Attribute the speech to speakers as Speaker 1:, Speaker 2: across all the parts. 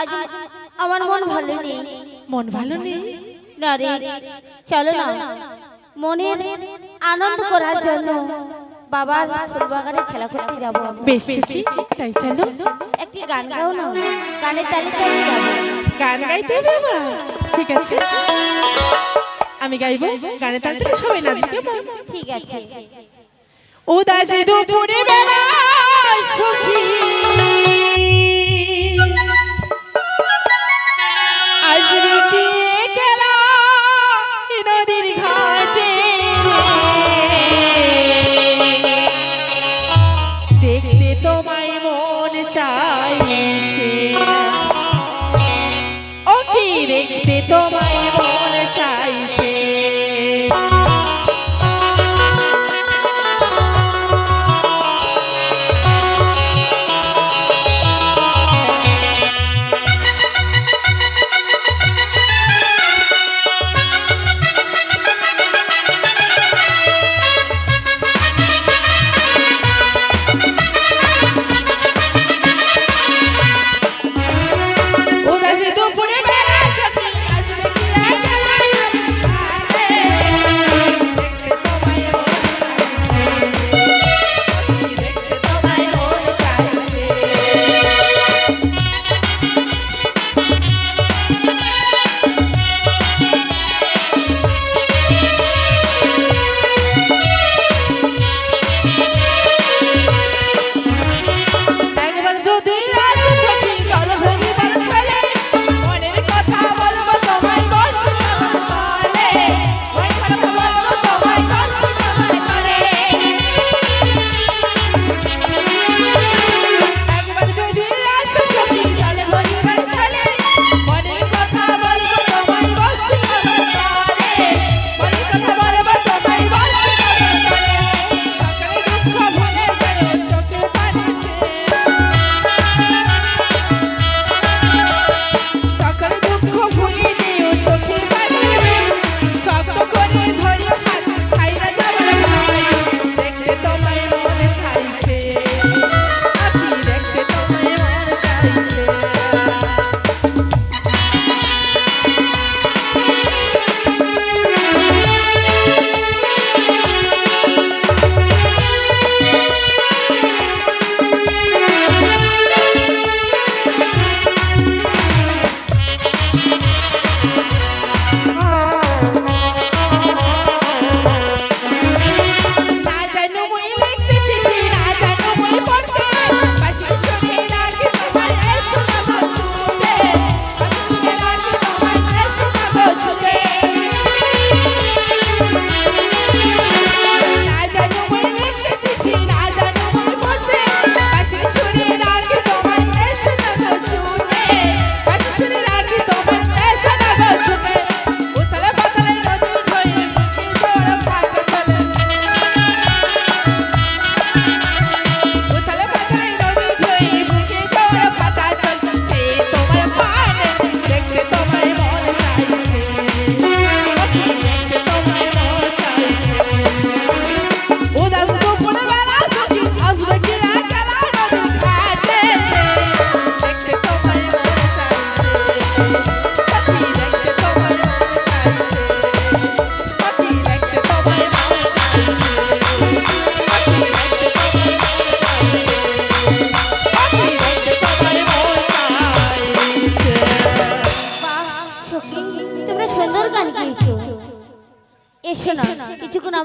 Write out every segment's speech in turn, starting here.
Speaker 1: আজ আমার মন ভালো নেই।
Speaker 2: মন ভালো নেই?
Speaker 1: না রে চলো না। মনের আনন্দ করার জন্য বাবার ফুলবাগানে খেলা করতে যাব
Speaker 2: বেশ কি তাই চলো।
Speaker 1: একটি গান গাও না। গানের তালে তালে যাব
Speaker 2: গান গাইতে হবে বাবা। ঠিক আছে। আমি গাইব? গানের তালে তালে সবাই নাচবে কেমন?
Speaker 1: ঠিক আছে।
Speaker 2: উদাসী দুপুরে বেলা সুখী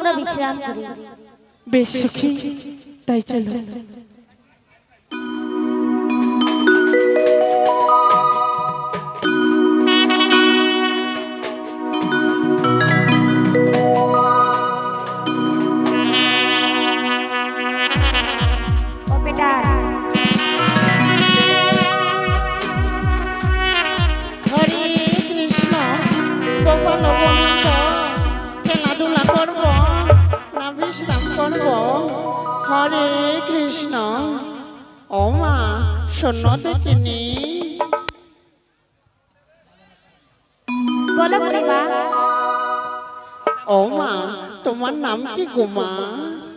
Speaker 2: আমরা
Speaker 1: বিশ্রাম করি।
Speaker 2: বেশ সুখী তাই চলো।
Speaker 3: নাম কি গোমা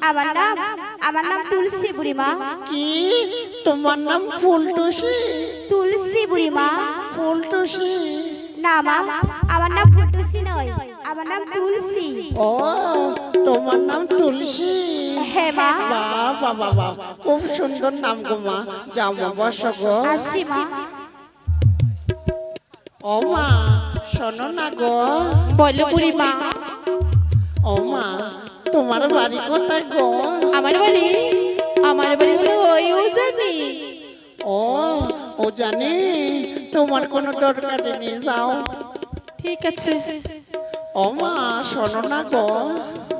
Speaker 1: আমার নাম আমার নাম তুলসী বুড়িমা
Speaker 3: কি? তোমার নাম ফুলটুসি?
Speaker 1: তুলসী বুড়িমা
Speaker 3: ফুলটুসি?
Speaker 1: না মা আমার নাম ফুলটুসি নয় আমার নাম তুলসী।
Speaker 3: ও তোমার নাম তুলসী?
Speaker 1: হ্যাঁ মা।
Speaker 3: বাবা বাবা খুব সুন্দর নাম গো মা। যাও মা বসো গো।
Speaker 1: আসি মা।
Speaker 3: ও মা শোনো না গো।
Speaker 2: বলো বুড়ি মা।
Speaker 3: ও মা তোমার বাড়ি কোথায় গো?
Speaker 2: আমার বাড়ি আমার বাড়ি হলো ওই উজানি।
Speaker 3: ও ও জানি তোমার কোনো দরকার নেই যাও।
Speaker 2: ঠিক আছে।
Speaker 3: ও মা শোনো না গো।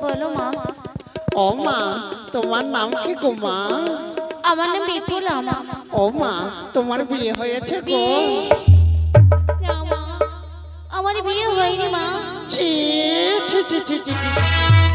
Speaker 1: বলো মা।
Speaker 3: ও মা তোমার নাম কি গো মা?
Speaker 1: আমার নাম বিপুল মা
Speaker 3: ও মা তোমার বিয়ে হয়েছে গো?
Speaker 1: মা আমার বিয়ে হয়নি মা।
Speaker 3: ছি ছি ছি ছি ছি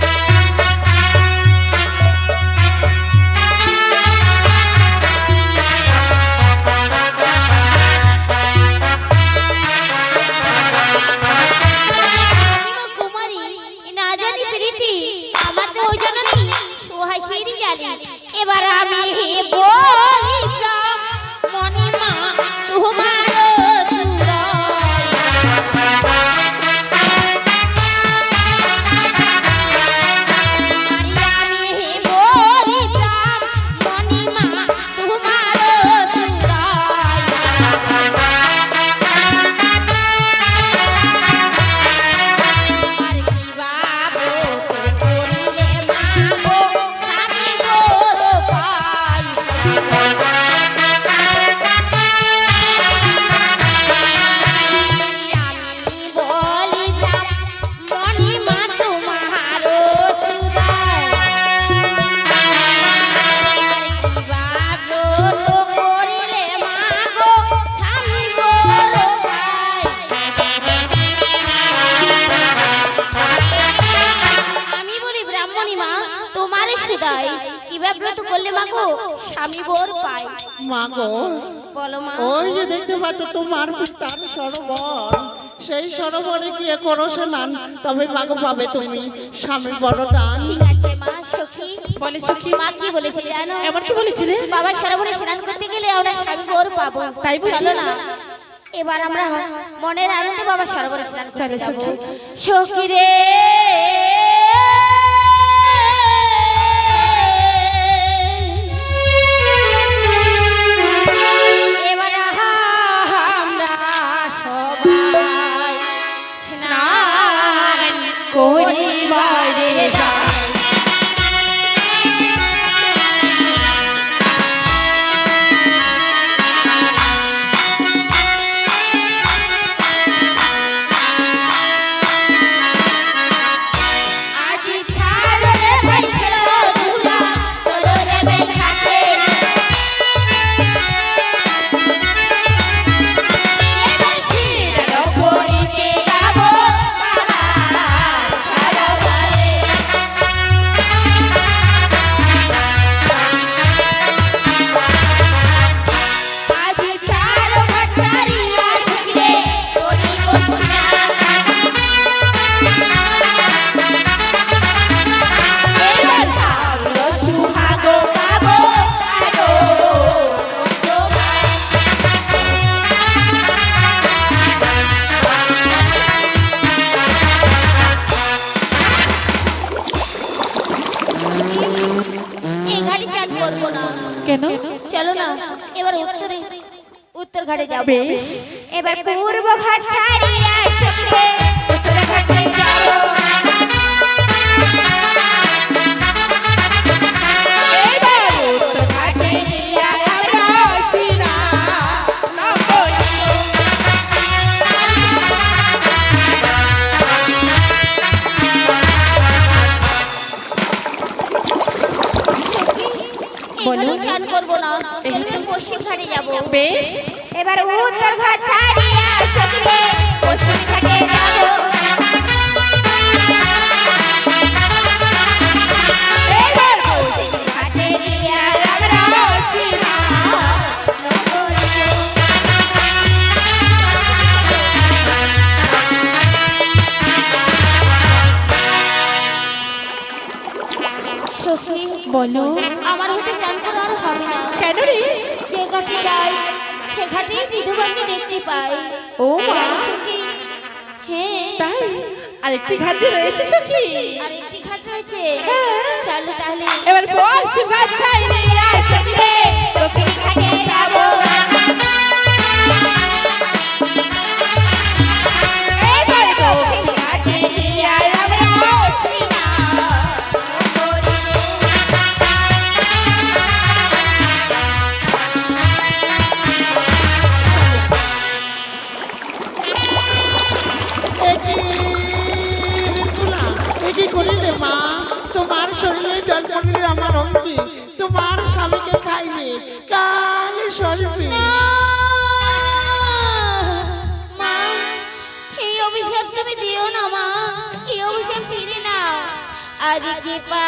Speaker 1: মাগো স্বামী বোর পায়।
Speaker 3: মা গো
Speaker 1: বলো মা।
Speaker 3: ওই যে দেখতে পাচ্ছ তোমার পিতার সরোবর। সেই সরোবরে গিয়ে করো স্নান তবে মাগো পাবে তুমি স্বামী বড় দান।
Speaker 1: ঠিক আছে মা সখী।
Speaker 2: বলে সখী।
Speaker 1: মা কি বলেছে জানো?
Speaker 2: এমন কি বলেছিলে?
Speaker 1: বাবা সরোবরে স্নান করতে গেলে আমরা স্বামী বোর পাবো।
Speaker 2: তাই?
Speaker 1: না। এবার আমরা মনের আনন্দে বাবা সরোবরে স্নান
Speaker 2: চলো, সখী।
Speaker 1: সখী রে। এই ঘাটে চান করব না।
Speaker 2: কেন?
Speaker 1: চলো না এবার উত্তরে। উত্তর ঘাটে যাব।
Speaker 2: বেশ।
Speaker 1: এবার পূর্ব ঘাট ছাড়িয়া উত্তর ঘাটে যাব।
Speaker 2: বেশ।
Speaker 1: এবার উত্তর ঘর ছাড়িয়া সখরে ঘাটে বিধবাকে দেখতে পাই।
Speaker 2: ও মা।
Speaker 1: হ্যাঁ, সখী। হ্যাঁ।
Speaker 2: তাই? আরেকটি ঘাট যে রয়েছে সখী?
Speaker 1: আরেকটি ঘাট রয়েছে।
Speaker 2: হ্যাঁ।
Speaker 1: চলো তাহলে।
Speaker 2: এবার ফোর্স ভাত চাই নিয়ে
Speaker 3: আসো। Adikipah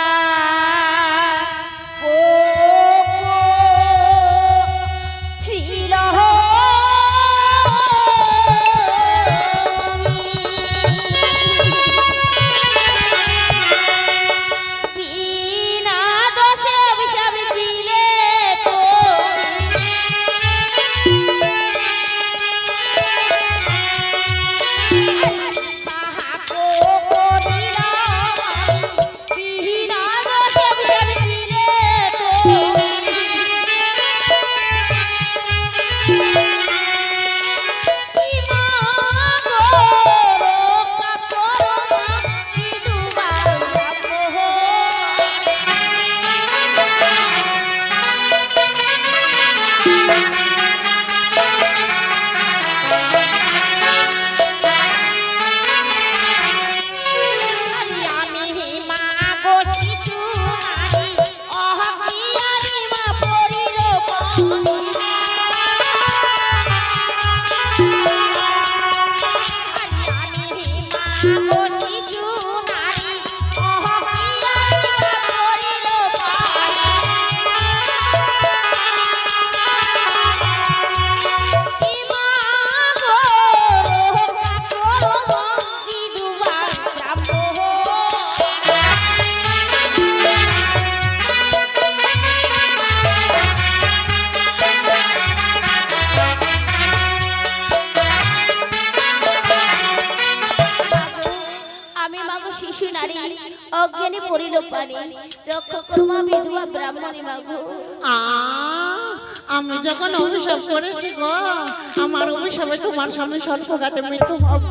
Speaker 3: আমার স্বামী স্বল্পঘাতে মৃত্যু হবে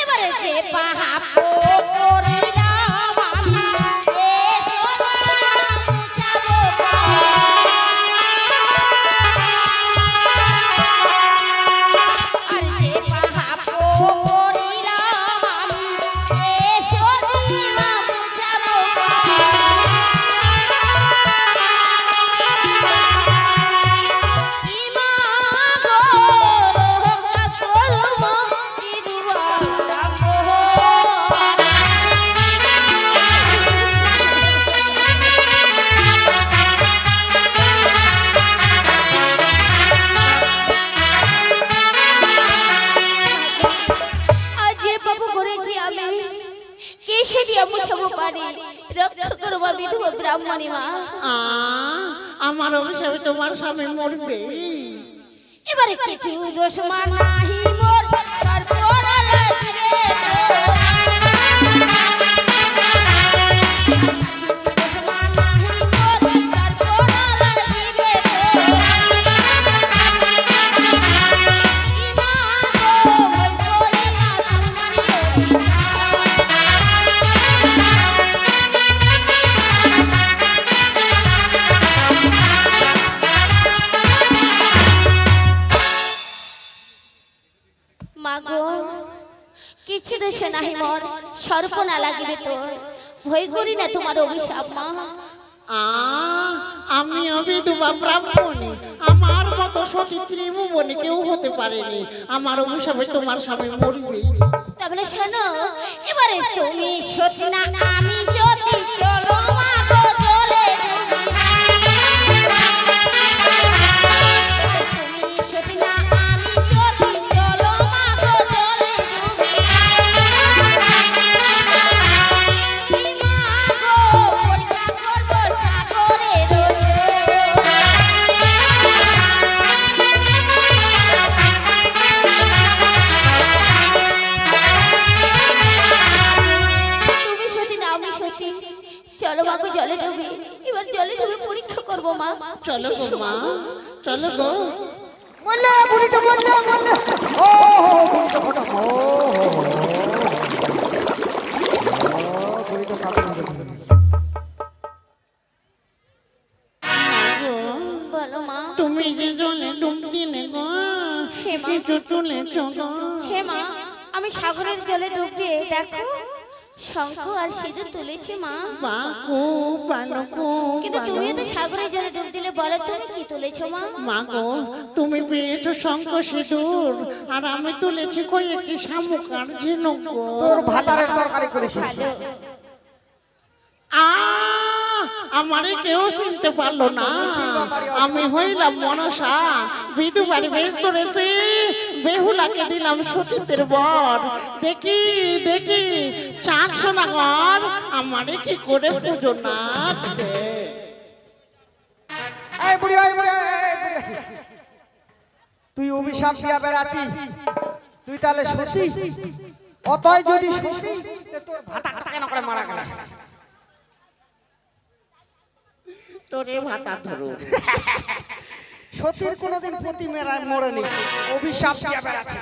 Speaker 1: এবারে যে পাহাড় দিলাম
Speaker 3: মণিমা আমার অভিশাপে তোমার স্বামী মরবে।
Speaker 1: এবারে কিছু দোষ মানাহি মোর সর্বনাশ সর্প না লাগিবে তোর। ভয় করি না তোমার অভিশাপ মা।
Speaker 3: আমি অবিধবা ব্রাহ্মণী। আমার মতো সতী ত্রিভুবনে কেউ হতে পারেনি। আমার অভিশাপে তোমার স্বামী মরবে
Speaker 1: তাহলে শোনো এবারে তুমি সতী না আমি সতী। তুমি
Speaker 3: যে জলে ডুব দিলে গো কিছু তুলেছ গো।
Speaker 1: হে মা আমি সাগরের জলে ডুব দিয়ে দেখো শঙ্খ আর সিঁদুর তুলেছি মা।
Speaker 3: মা খুব
Speaker 1: কিন্তু। তুমিও তো সাগরের জলে ডুব দিলে বলো তুমি কি তুলেছো মা?
Speaker 3: মা গো তুমি পেয়েছ শঙ্খ সিঁদুর আর আমি তুলেছি কয়েকটি শামুক আর ঝিনুক
Speaker 4: তোর ভাতারের তরকারি করেছিস।
Speaker 3: আমারে কেউ চিনতে পারল না। আমি হইলাম মনসা বিদু বাড়ি বেশ ধরেছি। বেহুলাকে দিলাম সতীতের বর। দেখি দেখি চাক সোনাগর, আমারে কি করে পুজো না
Speaker 4: তুই অভিশাপ দিয়া বেড়াচ্ছিস তুই তাহলে সত্যি অতই যদি সত্যি তোর ভাতা কাটা কেন করে মারা গেল?
Speaker 3: তোরে ভাতা ধরো।
Speaker 4: সতীর কোনোদিন প্রতি মেরা মরেনি। অভিশাপ দিয়া বেড়াচ্ছে।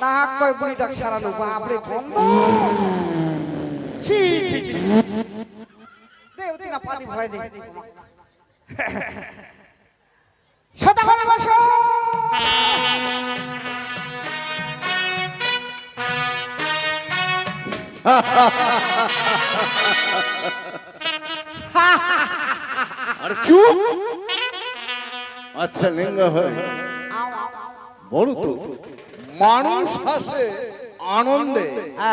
Speaker 4: নাক কয় বুড়ি ডাক সারানো বাপরে, গন্ধ। ছি ছি ছি দে ওতে না পাতি ভরাই দে। সদা করে
Speaker 5: আরে চুপ আচ্ছা লিঙ্গ হয়। বড় তো। মানুষ হাসে। আনন্দে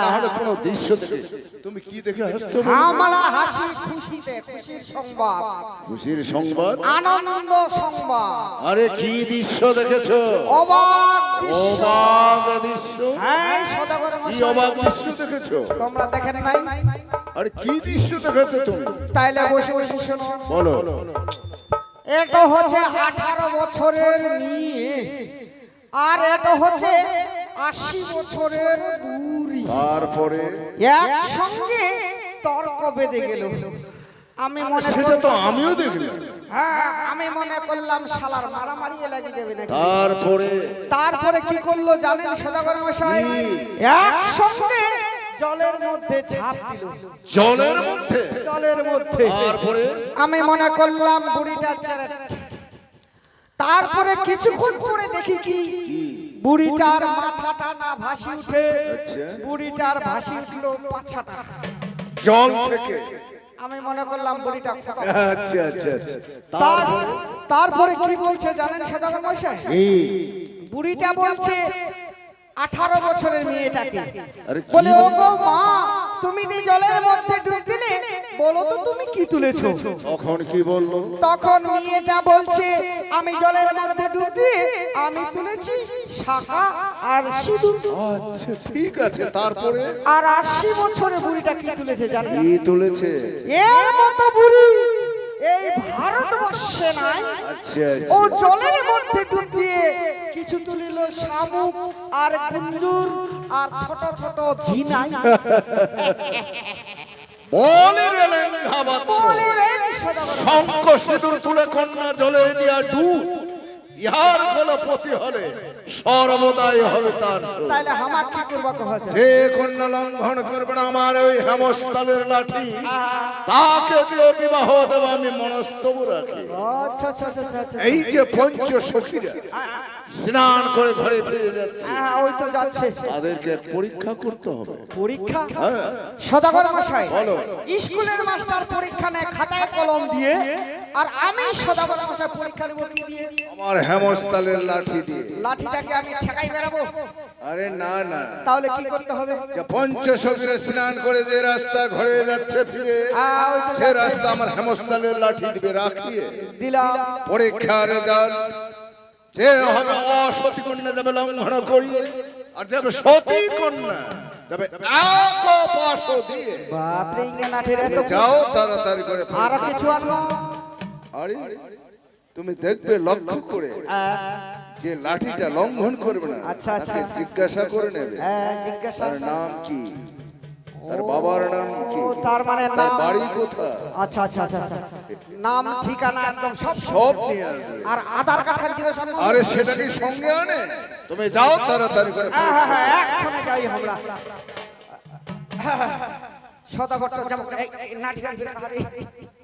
Speaker 5: তাহলে কোনো দৃশ্য দেখে তুমি কি দেখে হাসছো?
Speaker 4: আমরা হাসি খুশিতে খুশির সংবাদ।
Speaker 5: খুশির সংবাদ?
Speaker 4: আনন্দ সংবাদ।
Speaker 5: আরে কি দৃশ্য দেখেছ?
Speaker 4: অবাক দৃশ্য।
Speaker 5: অবাক দৃশ্য?
Speaker 4: হ্যাঁ সদাগর
Speaker 5: কি। অবাক দৃশ্য দেখেছ?
Speaker 4: তোমরা দেখেন নাই?
Speaker 5: আরে কি দৃশ্য দেখেছ তুমি?
Speaker 4: তাইলে বসে বসে শোনো।
Speaker 5: বলো।
Speaker 4: এটা হচ্ছে আঠারো বছরের মেয়ে আর এটা হচ্ছে আশি বছরের বুড়ি।
Speaker 5: তারপরে
Speaker 4: একসঙ্গে তর্ক বেঁধে গেল। আমি মনে
Speaker 5: সেটা তো আমিও দেখলাম।
Speaker 4: হ্যাঁ আমি মনে করলাম শালার মারামারি লাগি যাবে নাকি?
Speaker 5: তারপরে
Speaker 4: তারপরে কি করল জানেন সদাগর মশাই? একসঙ্গে জলের মধ্যে ঝাঁপ দিল।
Speaker 5: জলের মধ্যে?
Speaker 4: জলের মধ্যে।
Speaker 5: তারপরে?
Speaker 4: আমি মনে করলাম বুড়িটা তারপরে কিছুক্ষণ পরে দেখি কি? বুড়িটার মাথাটা না ভাসি উঠে। বুড়িটার ভাসি উঠল পাছাটা।
Speaker 5: জল থেকে।
Speaker 4: আমি মনে করলাম বুড়িটা
Speaker 5: আচ্ছা আচ্ছা আচ্ছা। তারপরে?
Speaker 4: কি বলছে জানেন সদাগর মশাই? বুড়িটা বলছে আঠারো বছরের মেয়েটাকে। বলে ও গো মা তুমি যে জলের মধ্যে ডুব দিলে বলো তো তুমি কি তুলেছো?
Speaker 5: তখন কি বলল?
Speaker 4: তখন মেয়েটা বলছে আমি জলের মধ্যে ডুব আমি তুলেছি শাখা আর সিঁদুর।
Speaker 5: আচ্ছা ঠিক আছে তারপরে?
Speaker 4: আর আশি বছরে বুড়িটা কি তুলেছে জানেন
Speaker 5: কি তুলেছে?
Speaker 4: এর মতো বুড়ি এই ভারতবর্ষে নাই।
Speaker 5: আচ্ছা
Speaker 4: ও জলের মধ্যে ডুব দিয়ে কিছু তুলিল শামুক আর কুঞ্জুর আর ছোট ছোট ঝিনাই।
Speaker 5: বলে রেলেন ঘাবাত
Speaker 4: বলিলেন সদাগর
Speaker 5: শঙ্খ সিঁদুর তুলে কন্যা জলে দিয়া ডু ইহার কলপতি হলে সর্বদাই হবে তার
Speaker 4: কি করবা
Speaker 5: যে কন্যা লঙ্ঘন করবে না আমার ওই হেমস্থলের লাঠি তাকে দিয়ে বিবাহ দেব আমি মনস্তব রাখি।
Speaker 4: আচ্ছা আচ্ছা আচ্ছা
Speaker 5: এই যে পঞ্চ সখীরা স্নান করে ঘরে ফিরে যাচ্ছে।
Speaker 4: হ্যাঁ ওই তো যাচ্ছে।
Speaker 5: তাদেরকে পরীক্ষা করতে হবে।
Speaker 4: পরীক্ষা?
Speaker 5: হ্যাঁ।
Speaker 4: সদাগর মশাই
Speaker 5: বলো।
Speaker 4: স্কুলের মাস্টার পরীক্ষা নেয় খাতায় কলম দিয়ে আর আমি সদাগর মশাই পরীক্ষা নেব কি দিয়ে?
Speaker 5: আমার হেমস্থলের লাঠি দিয়ে।
Speaker 4: লাঠিটাকে আমি ঠেকাই বেরাবো
Speaker 5: আরে না না।
Speaker 4: তাহলে কি করতে হবে?
Speaker 5: যে পঞ্চ স্নান করে যে রাস্তা ঘরে যাচ্ছে ফিরে সে রাস্তা আমার হেমস্থলের লাঠি দিবে রাখিয়ে।
Speaker 4: দিলাম।
Speaker 5: পরীক্ষা রেজাল্ট যে হবে অসতী কন্যা যাবে লঙ্ঘন করিয়ে আর যাবে সতী কন্যা যাবে এক পাশ দিয়ে।
Speaker 4: বাপরে লাঠির এত
Speaker 5: যাও তাড়াতাড়ি করে
Speaker 4: আর। কিছু আনব?
Speaker 5: আরে তুমি দেখবে লক্ষ্য করে যে লাঠিটা লঙ্ঘন করবে না
Speaker 4: আচ্ছা, আচ্ছা।
Speaker 5: তাকে জিজ্ঞাসা করে নেবে।
Speaker 4: হ্যাঁ
Speaker 5: তার নাম কি? তার বাবার নাম কি?
Speaker 4: তার মানে
Speaker 5: তার বাড়ি কোথায়?
Speaker 4: আচ্ছা আচ্ছা আচ্ছা আচ্ছা। নাম ঠিকানা একদম সব
Speaker 5: সব নিয়ে আসবে।
Speaker 4: আর আধার কার্ড খান জিজ্ঞেস
Speaker 5: আরে সেটা কি সঙ্গে আনে? তুমি যাও তাড়াতাড়ি করে
Speaker 4: হ্যাঁ হ্যাঁ হ্যাঁ এক্ষণে যাই আমরা। সদাগর তো যাব না ঠিক আছে।